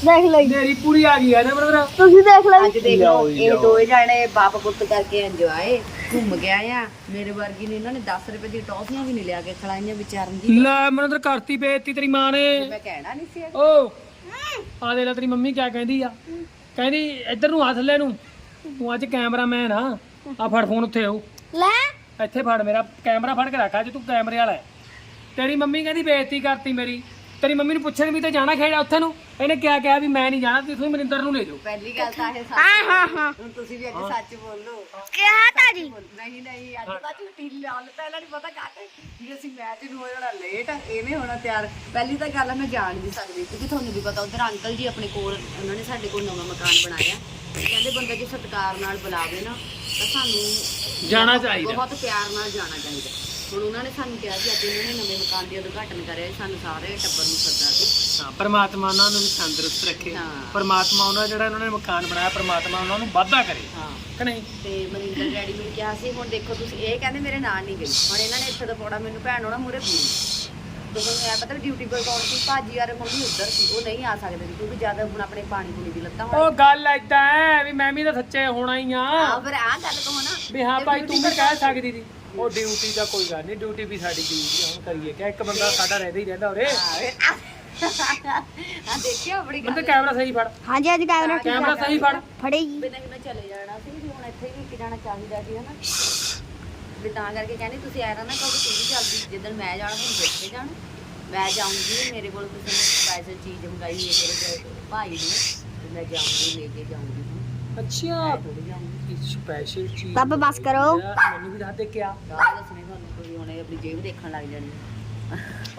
ਦੇਖ ਲਓ ਜੀ। ਨੇਰੀ ਪੂਰੀ ਆ ਗਈ ਆ ਨਾ ਬਰਦਰ ਤੁਸੀਂ ਦੇਖ ਲਓ ਅੱਜ ਦੇਖ ਲਓ ਇਹ ਦੋਏ ਜਾਣੇ ਬਾਪ ਪੁੱਤ ਕਰਕੇ ਇੰਜੋਏ ਘੁੰਮ ਗਿਆ ਆ। ਮੇਰੇ ਵਰਗੀ ਨੇ ਇਹਨਾਂ ਨੇ 10 ਰੁਪਏ ਦੀ ਟੌਫੀਆਂ ਵੀ ਨਹੀਂ ਲਿਆ ਕੇ ਖਲਾਈਆਂ ਵਿਚਾਰਨ ਦੀ। ਲੈ ਮਨਦਰ ਕਰਤੀ ਬੇਇੱਜ਼ਤੀ ਤੇਰੀ ਮਾਂ ਨੇ। ਮੈਂ ਕਹਿਣਾ ਨਹੀਂ ਸੀ ਓ ਆ ਦੇ ਲੈ ਤੇਰੀ ਮੰਮੀ ਕਿਆ ਕਹਿੰਦੀ ਆ। ਕਹਿੰਦੀ ਇੱਧਰ ਨੂੰ ਹੱਥ ਲੈ ਨੂੰ। ਤੂੰ ਅੱਜ ਕੈਮਰਾਮੈਨ ਆ। ਆ ਫੜ ਫੋਨ ਉੱਥੇ ਆਉ ਲੈ। ਇੱਥੇ ਫੜ ਮੇਰਾ ਕੈਮਰਾ ਫੜ ਕੇ ਰੱਖ ਅੱਜ ਤੂੰ ਕੈਮਰੇ ਵਾਲਾ ਹੈ। ਤੇਰੀ ਮੰਮੀ ਕਹਿੰਦੀ ਬੇਇੱਜ਼ਤੀ ਕਰਤੀ ਮੇਰੀ। ਤੇਰੀ ਮੰਮੀ ਨੂੰ ਪੁੱਛਣ ਵੀ ਤੇ ਜਾਣਾ ਖੇੜਾ ਉੱਥੇ ਨੂੰ ਇਹਨੇ ਕਿਹਾ ਕਿਹਾ ਵੀ ਮੈਂ ਨਹੀਂ ਜਾਣਾ ਤੁਸੀਂ ਮਨਿੰਦਰ ਨੂੰ ਲੈ ਜਾਓ। ਪਹਿਲੀ ਗੱਲ ਤਾਂ ਇਹ ਹਾਂ ਸੱਚ ਹਾਂ ਹਾਂ। ਹੁਣ ਤੁਸੀਂ ਵੀ ਅੱਜ ਸੱਚ ਬੋਲੋ। ਕਿਹਾ ਤਾਂ ਜੀ ਨਹੀਂ ਨਹੀਂ ਅੱਜ ਤਾਂ ਝੂਠੀ ਲਾਲ ਪਹਿਲਾਂ ਨਹੀਂ ਪਤਾ ਕਾਹਤੇ ਵੀ ਅਸੀਂ ਮੈਚ ਨੂੰ ਹੋ ਜਾਣਾ ਲੇਟ ਇਹਨੇ ਹੋਣਾ ਤਿਆਰ। ਪਹਿਲੀ ਤਾਂ ਗੱਲ ਆ ਮੈਂ ਜਾਣ ਨਹੀਂ ਸਕਦੀ ਕਿਉਂਕਿ ਤੁਹਾਨੂੰ ਵੀ ਪਤਾ ਉਧਰ ਅੰਕਲ ਜੀ ਆਪਣੇ ਕੋਲ ਉਹਨਾਂ ਨੇ ਸਾਡੇ ਕੋਲ ਨਵਾਂ ਮਕਾਨ ਬਣਾਇਆ। ਕਹਿੰਦੇ ਬੰਦਾ ਜੇ ਸਤਿਕਾਰ ਨਾਲ ਬੁਲਾਵੇ ਨਾ ਤਾਂ ਸਾਨੂੰ ਜਾਣਾ ਚਾਹੀਦਾ। ਬਹੁਤ ਪਿਆਰ ਨਾਲ ਜਾਣਾ ਚਾਹੀਦਾ। ਹੁਣ ਉਹਨਾਂ ਨੇ ਸਾਨੂੰ ਕਿਹਾ ਸੀ ਅੱਜ ਇਹਨਾਂ ਨੇ ਨਵੇਂ ਮਕਾਨ ਦੀ ਉਦਘਾਟਨ ਕਰਿਆ ਸੀ, ਸਾਨੂੰ ਸਾਰੇ ਟੱਬਰ ਨੂੰ ਸੱਦਾ ਸੀ। ਹਾਂ ਪਰਮਾਤਮਾ ਉਹਨਾਂ ਨੂੰ ਵੀ ਤੰਦਰੁਸਤ ਰੱਖੇ। ਹਾਂ। ਪਰਮਾਤਮਾ ਉਹਨਾਂ ਜਿਹੜਾ ਉਹਨਾਂ ਨੇ ਮਕਾਨ ਬਣਾਇਆ ਪਰਮਾਤਮਾ ਉਹਨਾਂ ਨੂੰ ਵਾਧਾ ਕਰੇ। ਹਾਂ। ਕਿ ਨਹੀਂ? ਤੇ ਮਨਿੰਦਰ ਡੈਡੀ ਮੈਨੂੰ ਕਿਹਾ ਸੀ ਹੁਣ ਦੇਖੋ ਤੁਸੀਂ ਇਹ ਕਹਿੰਦੇ ਮੇਰੇ ਨਾਲ ਨਹੀਂ ਗਈ ਹੁਣ ਇਹਨਾਂ ਨੇ ਇੱਥੇ ਦਾ ਪੌੜਾ ਮੈਨੂੰ ਭੈਣ ਹੋਣਾ ਮੂਰੇ ਪੂਰੀ ਤੁਸੀਂ ਐ ਪਤਾ ਡਿਊਟੀ ਪਰ ਕੌਣ ਸੀ? ਭਾਜੀ ਯਾਰ ਮੰਮੀ ਉੱਧਰ ਸੀ ਉਹ ਨਹੀਂ ਆ ਸਕਦੇ ਸੀ ਕਿਉਂਕਿ ਜ਼ਿਆਦਾ ਹੁਣ ਆਪਣੇ ਪਾਣੀ ਪੂਣੀ ਦੀ ਲੱਤਾਂ ਉਹ ਗੱਲ ਏਦਾਂ ਹੈ ਵੀ ਮੈਂ ਵੀ ਤਾਂ ਸੱਚੇ ਹੋਣਾ ਹੀ ਆ। ਆ ਫਿਰ ਆ ਗੱਲ ਕਹੋ ਨਾ। ਵੀ ਹਾਂ ਭਾਈ ਤੂੰ ਵੀ ਕਹਿ ਸਕਦੀ ਸੀ। ਉਹ ਡਿਊਟੀ ਦਾ ਕੋਈ ਗੱਲ ਨਹੀਂ ਡਿਊਟੀ ਵੀ ਸਾਡੀ ਡਿਊਟੀ ਹੁਣ ਕਰੀਏ ਕਿ ਇੱਕ ਬੰਦਾ ਸਾਡਾ ਰਹਿੰਦਾ ਹੀ ਰਹਿੰਦਾ ਉਰੇ। ਆ ਦੇਖਿਓ ਆਪਣੀ ਬੰਦੇ ਗੱਲ। ਕੈਮਰਾ ਸਹੀ ਫੜ। ਹਾਂਜੀ ਅੱਜ ਕੈਮਰਾ ਠੀਕ ਕੈਮਰਾ ਸਹੀ ਫੜ। ਫੜੇਗੀ ਵੀ ਨਹੀਂ ਮੈਂ ਚਲੇ ਜਾਣਾ ਸੀ ਵੀ ਹੁਣ ਇੱਥੇ ਵੀ ਇੱਕ ਜਾਣਾ ਚਾਹੀਦਾ ਸੀ ਹਨਾ? ਵੀ ਤਾਂ ਕਰਕੇ ਕਹਿੰਦੇ ਤੁਸੀਂ ਆਇਆ ਨਾ ਕਹੋ ਤੁਸੀਂ ਵੀ ਜਲਦੀ ਜਿੱਦਣ ਮੈਂ ਜਾਣਾ ਪੁੱਛ ਕੇ ਜਾਣਾ। ਮੈਂ ਜਾਊਂਗੀ ਮੇਰੇ ਕੋਲ ਕਿਸੇ ਨੇ ਸਪੈਸ਼ਲ ਚੀਜ਼ ਮੰਗਾਈ ਹੈ ਮੇਰੇ ਭਾਈ ਨੇ ਤੇ ਮੈਂ ਜਾਊਂਗੀ ਲੈ ਕੇ ਜਾਊਂਗੀ। ਹੁਣ ਅੱਛਾ। ਜਾਊਂਗੀ ਸਪੈਸ਼ਲ ਚੀਜ਼ ਪਾਪਾ ਬਸ ਕਰੋ। ਮੈਨੂੰ ਵੀ ਦੱਸ ਦੇ ਕਿਆ। ਸਾਰੇ ਦੱਸਣੇ ਤੁਹਾਨੂੰ ਕੋਈ ਹੁਣੇ ਆਪਣੀ ਜੇਬ ਦੇਖਣ ਲੱਗ ਜਾਣੀ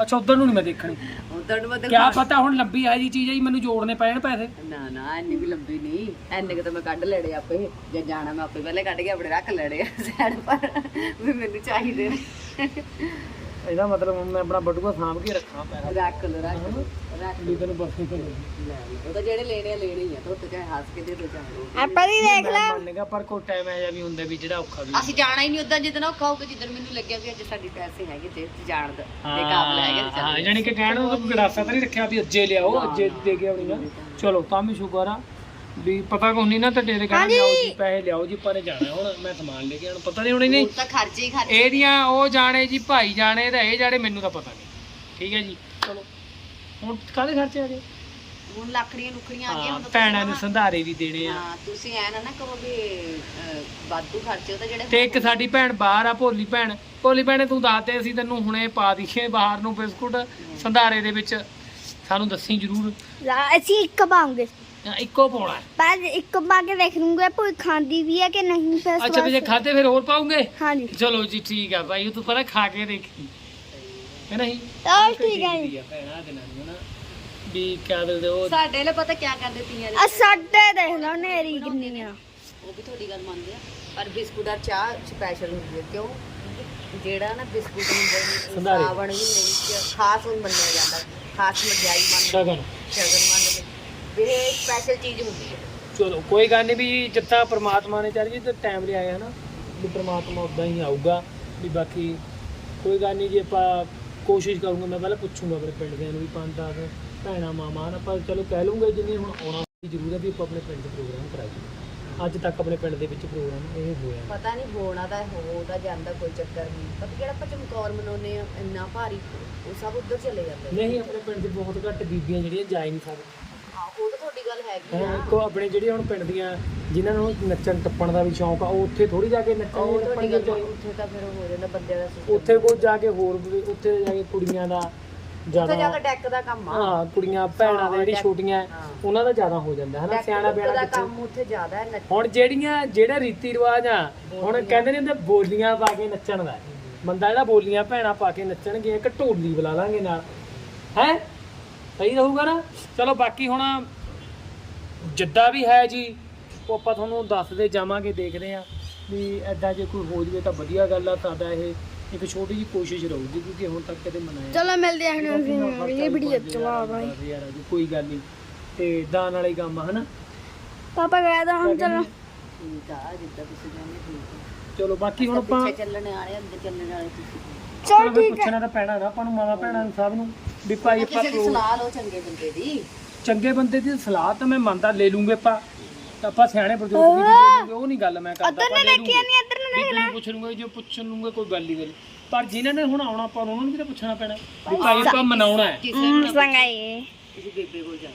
ਅੱਛਾ ਉਧਰ ਨੂੰ ਨਹੀਂ ਮੈਂ ਦੇਖਣੀ। ਉਧਰ ਨੂੰ ਮਤਲਬ ਕਿਆ ਪਤਾ ਹੁਣ ਲੰਬੀ ਆ ਜੀ ਚੀਜ਼ ਹੈ ਜੀ ਮੈਨੂੰ ਜੋੜਨੇ ਪੈਣ ਪੈਸੇ। ਨਾ ਨਾ ਇੰਨੀ ਵੀ ਲੰਬੀ ਨਹੀਂ। ਐਨੇ ਕਿ ਤਾਂ ਮੈਂ ਕੱਢ ਲੈਣੇ ਆਪੇ। ਜੇ ਜਾਣਾ ਮੈਂ ਆਪੇ ਪਹਿਲੇ ਕੱਢ ਕੇ ਆਪਣੇ ਰੱਖ ਲੈਣੇ ਸਾਈਡ ਪਰ। ਵੀ ਮੈਨੂੰ ਚਾਹੀਦੇ ਨੇ। ਇਹਦਾ ਮਤਲਬ ਹੁਣ ਮੈਂ ਆਪਣਾ ਬਟੂਆ ਸਾਂਭ ਕੇ ਰੱਖਾਂ ਪੈਸਾ ਰੱਖ ਲੋ ਰੱਖ ਲਓ, ਰੱਖ ਤੈਨੂੰ ਬਰਫੀ ਤੋਂ ਲੈ ਲਓ। ਉਹ ਤਾਂ ਜਿਹੜੇ ਲੈਣੇ ਆ ਲੈਣੇ ਹੀ ਆ। ਤੋ ਚਾਹੇ ਹੱਸ ਕੇ ਦੇ ਦੋ ਚਾਹੇ ਆਪਾਂ ਵੀ ਦੇਖ ਲੈ। ਮੰਨੇਗਾ ਪਰ ਕੋਈ ਟਾਈਮ ਐਜਾ ਵੀ ਹੁੰਦਾ ਵੀ ਜਿਹੜਾ ਔਖਾ ਵੀ ਅਸੀਂ ਜਾਣਾ ਹੀ ਨਹੀਂ ਉਦਾਂ ਜਿੱਦਣ ਔਖਾ ਹੋਊਗਾ ਜਿੱਦਣ ਮੈਨੂੰ ਲੱਗਿਆ ਵੀ ਅੱਜ ਸਾਡੀ ਪੈਸੇ ਹੈਗੇ ਤੇ ਜਾਣ ਦਾ। ਤੇ ਕਾਬਲ ਹੈਗੇ ਤੇ ਹਾਂ ਚੱਲ ਜਾਨੀ ਕਿ ਕਹਿਣ ਨੂੰ ਗੜਾਸਾ ਤਾਂ ਨਹੀਂ ਰੱਖਿਆ ਵੀ ਅੱਜੇ ਲਿਆਓ ਅੱਜੇ ਦੇ ਕੇ ਆਉਣੀ ਆ। ਚਲੋ ਤਾਂ ਵੀ ਸ਼ੁਕਰ ਆ ਵੀ ਪਤਾ ਕੋ ਨਹੀਂ ਨਾ ਤੇ ਤੇਰੇ ਕਹਿਣ ਲਿਆਓ ਜੀ ਪੈਸੇ ਲਿਆਓ ਜੀ ਪਰ ਜਾਣਾ ਹੁਣ ਮੈਂ ਸਮਾਨ ਲੈ ਕੇ ਆਉਣਾ ਪਤਾ ਨਹੀਂ ਹੋਣੀ ਨਹੀਂ। ਤਾਂ ਖਰਚੇ ਹੀ ਖਰਚੇ। ਇਹਦੀਆਂ ਉਹ ਜਾਣੇ ਜੀ ਭਾਈ ਜਾਣੇ ਤੇ ਇਹ ਜਾਣੇ ਮੈਨੂੰ ਤਾਂ ਪਤਾ ਨਹੀਂ ਠੀਕ ਹੈ ਜੀ ਚਲੋ। ਹੁਣ ਕਾਹਦੇ ਖਰਚੇ ਆ ਗਏ? ਹੁਣ ਲੱਕੜੀਆਂ ਲੁਕੜੀਆਂ ਆ ਗਈਆਂ ਹੁਣ ਤਾਂ ਭੈਣਾਂ ਨੂੰ ਸੰਧਾਰੇ ਵੀ ਦੇਣੇ ਆ। ਹਾਂ ਤੁਸੀਂ ਐ ਨਾ ਨਾ ਕਹੋ ਵੀ ਵਾਧੂ ਖਰਚੇ ਉਹ ਤਾਂ ਜਿਹੜੇ ਤੇ ਇੱਕ ਸਾਡੀ ਭੈਣ ਬਾਹਰ ਆ ਭੋਲੀ ਭੈਣ। ਭੋਲੀ ਭੈਣੇ ਤੂੰ ਦੱਸ ਦੇ ਅਸੀਂ ਤੈਨੂੰ ਹੁਣੇ ਪਾ ਦਈਏ ਬਾਹਰ ਨੂੰ ਬਿਸਕੁਟ ਸੰਧਾਰੇ ਦੇ ਵਿੱਚ। ਸਾਨੂੰ ਦੱਸੀ ਜ਼ਰੂਰ। ਲਾ- ਅਸੀਂ ਇੱਕ ਪਾਉਂਗੇ। ਇੱਕੋ ਪਾਉਣਾ ਹੈ। ਪਰ ਇੱਕ ਪਾ ਕੇ ਦੇਖ ਲੂੰਗੇ ਭੁੱਖ ਖਾਂਦੀ ਵੀ ਹੈ ਕਿ ਨਹੀਂ ਫਿਰ ਉਸ ਅੱਛਾ ਵੀ ਜੇ ਬਾਅਦ- ਖਾਦੇ ਫਿਰ ਹੋਰ ਪਾਉਂਗੇ? ਹਾਂਜੀ। ਚਲੋ ਜੀ ਠੀਕ ਆ ਭਾਈ ਤੂੰ ਪਹਿਲਾਂ ਖਾ ਕੇ ਦੇਖੀ। ਹੈ ਨਹੀਂ ਚਲੋ ਠੀਕ ਹੈ ਜੀ। ਭੈਣਾ ਦੇ ਨਾਲ ਨਾ ਵੀ ਕਿਆ ਦਿੰਦੇ ਉਹ ਸਾਡੇ ਲਈ ਪਤਾ ਕਿਆ ਕਰਦੇ ਤੀਆਂ ਆ ਸਾਡੇ ਦੇਖ ਲਓ ਨੇਰੀ ਕਿੰਨੀ ਆ। ਉਹ ਵੀ ਤੁਹਾਡੀ ਗੱਲ ਮੰਨਦੇ ਆ। ਪਰ ਬਿਸਕੁਟ ਆ ਚਾਹ ਸਪੈਸ਼ਲ ਹੁੰਦੀ ਹੈ ਕਿਉਂ? ਜਿਹੜਾ ਨਾ ਬਿਸਕੁਟ ਹੁੰਦੇ ਨੇ ਸੰਧਾਰੇ। ਸਾਵਣ ਵੀ ਨਹੀਂ ਖਾਸ ਹੁਣ ਮੰਨਿਆ ਜਾਂਦਾ। ਖਾਸ ਮਠਿਆਈ ਮੰਨਦੇ। ਸ਼ਗਨ। ਸ਼ਗਨ ਮੰਨਦੇ। ਇਹ ਸਪੈਸ਼ਲ ਚੀਜ਼ ਹੁੰਦੀ ਹੈ। ਚਲੋ ਕੋਈ ਗੱਲ ਨਹੀਂ ਵੀ ਜਿੱਥਾ ਪ੍ਰਮਾਤਮਾ ਨੇ ਜੀ ਤੇ ਟਾਈਮ ਲਿਆ ਹੈ ਨਾ ਵੀ ਪ੍ਰਮਾਤਮਾ ਉਦਾਂ ਹੀ ਆਊਗਾ ਵੀ ਬਾਕੀ ਕੋਈ ਗੱਲ ਨਹੀਂ ਜੀ ਆਪਾਂ ਕੋਸ਼ਿਸ਼ ਕਰੂੰਗਾ ਮੈਂ ਪਹਿਲਾਂ ਪੁੱਛੂੰਗਾ ਆਪਣੇ ਪਿੰਡ ਦੇ ਨੂੰ ਵੀ ਪੰਜ ਦਸ ਭੈਣਾਂ ਮਾਮਾ ਨਾ ਪਰ ਚਲੋ ਕਹਿ ਲੂੰਗਾ ਜਿੰਨੀ ਹੁਣ ਆਉਣਾ ਜ਼ਰੂਰ ਹੈ ਵੀ ਆਪਾਂ ਆਪਣੇ ਪਿੰਡ 'ਚ ਪ੍ਰੋਗਰਾਮ ਕਰਾਈਏ। ਅੱਜ ਤੱਕ ਆਪਣੇ ਪਿੰਡ ਦੇ ਵਿੱਚ ਪ੍ਰੋਗਰਾਮ ਇਹ ਹੋਇਆ ਪਤਾ ਨਹੀਂ ਹੋਣਾ ਤਾਂ ਹੋਦਾ ਜਾਂਦਾ ਕੋਈ ਚੱਕਰ ਨਹੀਂ ਪਰ ਜਿਹੜਾ ਆਪਾਂ ਚਮਕੌਰ ਮਨਾਉਂਦੇ ਆ ਇੰਨਾ ਭਾਰੀ ਉਹ ਸਭ ਉੱਧਰ ਚਲੇ ਜਾਂਦੇ ਨਹੀਂ ਆਪਣੇ ਪਿੰਡ 'ਚ ਬਹੁਤ ਘੱਟ ਬੀਬੀਆਂ ਜਿਹੜੀਆਂ ਜਾ ਹੀ ਨਹੀਂ ਸਕਦੀਆਂ ਹਾਂ ਉਹ ਤਾਂ ਤੁਹਾਡੀ ਗੱਲ ਹੈਗੀ ਹਾਂ, ਆ। ਇੱਕੋ ਆਪਣੇ ਜਿਹੜੇ ਹੁਣ ਪਿੰਡ ਦੀਆਂ ਜਿਨ੍ਹਾਂ ਨੂੰ ਨੱਚਣ ਟੱਪਣ ਦਾ ਵੀ ਸ਼ੌਂਕ ਆ ਉਹ ਉੱਥੇ ਥੋੜੀ ਜਾ ਕੇ ਨੱਚਣ ਦੇ ਉੱਥੇ ਤਾਂ ਫਿਰ ਹੋ ਜਾਂਦਾ ਬੰਦਿਆਂ ਦਾ system। ਉੱਥੇ ਕੋਈ ਜਾ ਕੇ ਹੋਰ ਵੀ- ਉੱਥੇ ਜਾ ਕੇ ਕੁੜੀਆਂ ਦਾ ਉੱਥੇ ਜਾ ਜ਼ਿਆਦਾ ਕੇ ਡੈਕ ਦਾ ਕੰਮ ਆ। ਹਾਂ ਕੁੜੀਆਂ ਭੈਣਾਂ ਦੇ ਜਿਹੜੀ ਛੋਟੀਆਂ ਹਾਂ। ਉਹਨਾਂ ਦਾ ਜ਼ਿਆਦਾ ਹੋ ਜਾਂਦਾ ਹਨਾ? ਡੈਕ ਸਿਆਣਾ ਦਾ ਬਿਆਣਾ ਕਿੱਥੇ ਕੰਮ ਉੱਥੇ ਜ਼ਿਆਦਾ ਹੈ ਨੱਚ- ਹੁਣ ਜਿਹੜੀਆਂ ਜਿਹੜਾ ਰੀਤੀ ਰਿਵਾਜ ਆ ਹੁਣ ਕਹਿੰਦੇ ਨੇ ਹੁੰਦੇ ਬੋਲੀਆਂ ਪਾ ਕੇ ਨੱਚਣ ਦਾ। ਬੰਦਾ ਜਿਹੜਾ ਬੋਲੀਆਂ ਭੈਣਾਂ ਪਾ ਕੇ ਨੱਚਣਗੇ ਇੱਕ ਢੋਲੀ ਬੁਲਾ ਲਾਂਗੇ ਨਾਲ। ਹੈ? ਸਹੀ ਰਹੂਗਾ ਨਾ? ਚਲੋ ਬਾਕੀ ਹੁਣ ਜਿੱਦਾਂ ਵੀ ਹੈ ਜੀ ਉਹ ਆਪਾਂ ਤੁਹਾਨੂੰ ਦੱਸਦੇ ਜਾਵਾਂਗੇ ਦੇਖਦੇ ਆ ਵੀ ਐਦਾਂ ਜੇ ਕੋਈ ਹੋ ਜਵੇ ਤਾਂ ਵਧੀਆ ਗੱਲ ਆ ਸਾਡਾ ਇਹ ਇੱਕ ਛੋਟੀ ਜਿਹੀ ਕੋਸ਼ਿਸ਼ ਰਹੂਗੀ ਕਿਉਂਕਿ ਹੁਣ ਤੱਕ ਕਦੇ ਮਨਾਇਆ ਚਲੋ ਮਿਲਦੇ ਹਾਂ ਹੁਣ ਇਹ ਵੀਡੀਓ ਚਲਾ ਬਾਈ। ਯਾਰ ਕੋਈ ਗੱਲ ਨਹੀਂ। ਤੇ ਦਾਨ ਵਾਲੀ ਕੰਮ ਆ ਹਨਾ? ਪਾਪਾ ਗਿਆ ਤਾਂ ਹੁਣ ਚਲੋ। ਠੀਕ ਆ ਜਿੱਦਾਂ ਤੁਸੀਂ ਕਹਿੰਦੇ ਠੀਕ ਆ। ਚਲੋ ਬਾਕੀ ਹੁਣ ਆਪਾਂ ਪਿੱਛੇ ਚੱਲਣ ਵਾਲੇ ਅੰਦਰ ਚੱਲਣ ਵਾਲੇ ਤੁਸੀਂ। ਚਲ ਫਿਰ ਠੀਕ ਹੈ ਪੁੱਛਣਾ ਤਾਂ ਪੈਣਾ ਨਾ ਆਪਾਂ ਨੂੰ ਮਾਵਾ ਭੈਣਾਂ ਨੂੰ ਸਭ ਨੂੰ ਵੀ ਭਾਈ ਆਪਾਂ ਕਿਸੇ ਦੀ ਸਲਾਹ ਲਓ ਚੰਗੇ ਬੰਦੇ ਦੀ। ਚੰਗੇ ਬੰਦੇ ਦੀ ਸਲਾਹ ਤਾਂ ਮੈਂ ਮੰਨਦਾ ਲੈ ਲੂੰਗੇ ਆਪਾਂ। ਤਾਂ ਆਪਾਂ ਸਿਆਣੇ ਬਜ਼ੁਰਗ ਦੀ ਵੀ ਲੈ ਲੂੰਗੇ ਉਹ ਨਹੀਂ ਗੱਲ ਮੈਂ ਕਰਦਾ ਆਪਾਂ ਲੈ ਲੂੰਗੇ। ਨਹੀਂ ਇੱਧਰ ਨੂੰ ਬੀਬੀ ਨੂੰ ਪੁੱਛ ਲੂੰਗਾ ਜੋ ਪੁੱਛ ਲੂੰਗਾ ਕੋਈ ਗੱਲ ਹੀ ਨਹੀਂ ਪਰ ਜਿਨ੍ਹਾਂ ਨੇ ਹੁਣ ਆਉਣਾ ਆਪਾਂ ਨੂੰ ਉਹਨਾਂ ਨੂੰ ਵੀ ਤਾਂ ਪੁੱਛਣਾ ਪੈਣਾ। ਵੀ ਭਾਈ ਆਪਾਂ ਮਨਾਉਣਾ ਹੈ। ਕਿਸੇ ਨੂੰ ਨਾ ਤੁਸੀਂ ਬੇਬੇ ਕੋਲ ਜਾਓ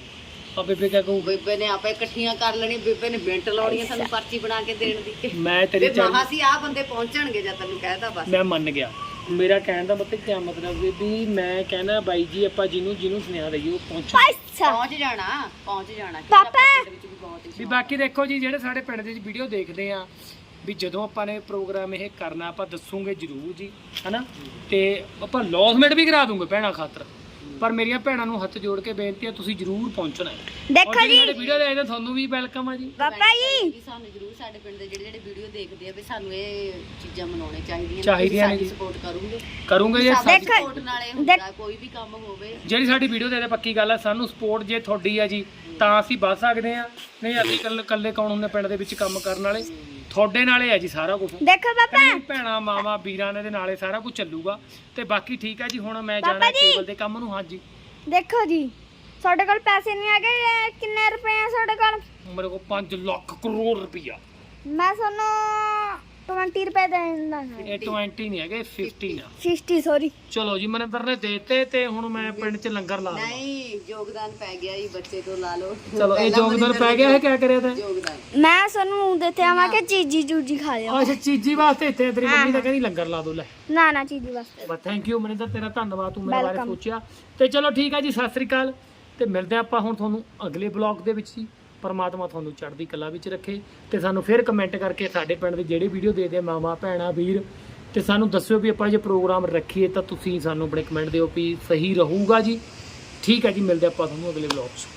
ਆ ਬੇਬੇ ਕਿਆ ਕਹੂ? ਬੇਬੇ ਨੇ ਆਪੇ ਇਕੱਠੀਆਂ ਕਰ ਲੈਣੀ ਬੇਬੇ ਨੇ ਮਿੰਟ ਲਾਉਣੀਆਂ ਸਾਨੂੰ ਪਰਚੀ ਬਣਾ ਕੇ ਦੇਣ ਦੀ। ਮੈਂ ਤੇਰੀ ਤੇ ਚੱਲ ਮਹਾ ਸੀ ਆ ਬੰਦੇ ਪਹੁੰਚਣਗੇ ਜਦ ਤੈਨੂੰ ਕਹਿਤਾ ਬਸ। ਮੈਂ ਮੰਨ ਗਿਆ। ਮੇਰਾ ਕਹਿਣ ਦਾ ਮਤਲਬ ਕੀ ਮਤਲਬ ਵੀ ਵੀ ਮੈਂ ਕਹਿਣਾ ਬਾਈ ਜੀ ਆਪਾਂ ਜਿਹਨੂੰ ਜਿਹਨੂੰ ਸੁਨੇਹਾ ਦਈਏ ਉਹ ਪਹੁੰਚ ਅੱਛਾ। ਪਹੁੰਚ ਜਾਣਾ ਪਹੁੰਚ ਜਾਣਾ ਕਿ ਪਾਪਾ। ਆਪਣੇ ਪਿੰਡ ਵਿੱਚ ਵੀ ਬਹੁਤ ਹੀ ਵੀ ਬਾਕੀ ਦੇਖੋ ਜੀ ਜਿਹੜੇ ਸਾਡੇ ਪਿੰਡ ਦੇ ਵਿੱਚ ਵੀਡੀਓ ਦੇਖਦੇ ਆ ਵੀ ਜਦੋਂ ਆਪਾਂ ਨੇ ਪ੍ਰੋਗਰਾਮ ਇਹ ਕਰਨਾ ਆਪਾਂ ਦੱਸੂਗੇ ਜ਼ਰੂਰ ਜੀ ਹਨਾ? ਤੇ ਆਪਾਂ ਲੌਸਮੈਂਟ ਵੀ ਕਰਾ ਦੂੰਗੇ ਭੈਣਾਂ ਖਾਤਰ। ਪਰ ਮੇਰੀਆਂ ਭੈਣਾਂ ਨੂੰ ਹੱਥ ਜੋੜ ਕੇ ਬੇਨਤੀ ਹੈ ਤੁਸੀਂ ਜ਼ਰੂਰ ਪਹੁੰਚਣਾ ਹੈ। ਦੇਖੋ ਔਰ ਜਿਹੜੇ ਜੀ। ਸਾਡੇ ਵੀਡੀਓ ਦੇਖਦੇ ਆ, ਤੁਹਾਨੂੰ ਵੀ ਵੈਲਕਮ ਆ ਜੀ। ਪਾਪਾ ਜੀ। ਵੀ ਸਾਨੂੰ ਜ਼ਰੂਰ ਸਾਡੇ ਪਿੰਡ ਦੇ ਜਿਹੜੇ ਜਿਹੜੇ ਵੀਡੀਓ ਦੇਖਦੇ ਆ ਵੀ ਸਾਨੂੰ ਇਹ ਚੀਜ਼ਾਂ ਮਨਾਉਣੇ ਚਾਹੀਦੀਆਂ ਚਾਹੀਦੀਆਂ ਨੇ ਜੀ। ਸਪੋਰਟ ਕਰੋਗੇ। ਕਰੂੰਗੇ ਜੇ ਸਾਡੀ ਦੇਖੋ- ਸਪੋਰਟ ਨਾਲੇ ਹੁੰਦਾ ਕੋਈ ਵੀ ਕੰਮ ਹੋਵੇ। ਜਿਹੜੀ ਸਾਡੀ ਵੀਡੀਓ ਦੇ ਦੇ ਪੱਕੀ ਗੱਲ ਹੈ ਸਾਨੂੰ ਸਪੋਰਟ ਜੇ ਤੁਹਾਡੀ ਆ ਜੀ ਤਾਂ ਅਸੀਂ ਵੱਧ ਸਕਦੇ ਆ ਨਹੀਂ ਅਸੀਂ ਇਕੱਲੇ ਇਕੱਲੇ ਕੌਣ ਹੁੰਦੇ ਪਿੰਡ ਦੇ ਵਿੱਚ ਕੰਮ ਕਰਨ ਵਾਲੇ? ਤੁਹਾਡੇ ਨਾਲੇ ਹੈ ਜੀ ਸਾਰਾ ਕੁਝ ਦੇਖੋ ਪਾਪਾ ਭੈਣਾ ਮਾਵਾ ਵੀਰਾਂ ਨੇ ਦੇ ਨਾਲੇ ਸਾਰਾ ਕੁਝ ਚੱਲੂਗਾ। ਤੇ ਬਾਕੀ ਠੀਕ ਹੈ ਜੀ ਹੁਣ ਮੈਂ ਜਾਣਾ ਜੀ। ਕੇਬਲ ਦੇ ਕੰਮ ਨੂੰ। ਹਾਂਜੀ। ਦੇਖੋ ਜੀ ਸਾਡੇ ਕੋਲ ਪੈਸੇ ਨਹੀਂ ਹੈਗੇ। ਕਿੰਨੇ ਰੁਪਏ ਆ ਸਾਡੇ ਕੋਲ? ਮੇਰੇ ਕੋਲ 5 ਲੱਖ ਕਰੋੜ ਰੁਪਈਆ। ਮੈਂ ਤੁਹਾਨੂੰ 20 ਰੁਪਏ ਦੇ ਦਿੰਦਾ ਇਹ 20 ਨਹੀਂ ਹੈਗੇ 15 ਆ 60 ਸੌਰੀ ਚਲੋ ਜੀ ਮਨਿੰਦਰ ਨੇ ਦੇਤੇ ਤੇ ਹੁਣ ਮੈਂ ਪਿੰਡ 'ਚ ਲੰਗਰ ਲਾ ਦਵਾਂ ਨਹੀਂ ਯੋਗਦਾਨ ਪੈ ਗਿਆ ਜੀ ਬੱਚੇ ਤੋਂ ਲਾ ਲਓ। ਚਲੋ ਇਹ ਯੋਗਦਾਨ ਪੈ ਗਿਆ ਇਹ ਕਿਆ ਕਰਿਆ ਤੈਂ? ਯੋਗਦਾਨ। ਮੈਂ ਤੁਹਾਨੂੰ ਦਿੱਤੇ ਆਵਾਂ ਕਿ ਚੀਜੀ ਚੂਜੀ ਖਾ ਲਿਓ। ਅੱਛਾ ਚੀਜੀ ਵਾਸਤੇ ਇੱਥੇ ਤੇਰੀ ਮੰਮੀ ਤਾਂ ਕਹਿੰਦੀ ਲੰਗਰ ਲਾ ਦੋ ਲੈ। ਨਾ ਨਾ ਚੀਜੀ ਵਾਸਤੇ। ਬਸ ਥੈਂਕ ਯੂ ਮਨਿੰਦਰ ਤੇਰਾ ਧੰਨਵਾਦ ਤੂੰ ਮੇਰੇ ਬਾਰੇ. ਸੋਚਿਆ। ਤੇ ਚਲੋ ਠੀਕ ਹੈ ਜੀ ਸਤਿ ਸ੍ਰੀ ਅਕਾਲ। ਤੇ ਮਿਲਦੇ ਆਪਾਂ ਹੁਣ ਤੁਹਾਨੂੰ ਅਗਲੇ ਬਲੌਗ ਦੇ ਵਿੱਚ ਜੀ। ਪਰਮਾਤਮਾ ਤੁਹਾਨੂੰ ਚੜ੍ਹਦੀ ਕਲਾ ਵਿੱਚ ਰੱਖੇ ਤੇ ਸਾਨੂੰ ਫਿਰ ਕਮੈਂਟ ਕਰਕੇ ਸਾਡੇ ਪਿੰਡ ਦੀ ਜਿਹੜੀ ਵੀਡੀਓ ਦੇਖਦੇ ਦੇ ਮਾਮਾ ਭੈਣਾ, ਵੀਰ, ਤੇ ਸਾਨੂੰ ਦੱਸਿਓ ਵੀ ਆਪਾਂ ਜੇ ਪ੍ਰੋਗਰਾਮ ਰੱਖੀਏ ਤਾਂ ਤੁਸੀਂ ਸਾਨੂੰ ਆਪਣੇ ਕਮੈਂਟ ਦਿਓ ਵੀ ਸਹੀ ਰਹੂਗਾ ਜੀ। ਠੀਕ ਹੈ ਜੀ, ਮਿਲਦੇ ਆਪਾਂ ਤੁਹਾਨੂੰ ਅਗਲੇ ਬਲੌਗ 'ਚ।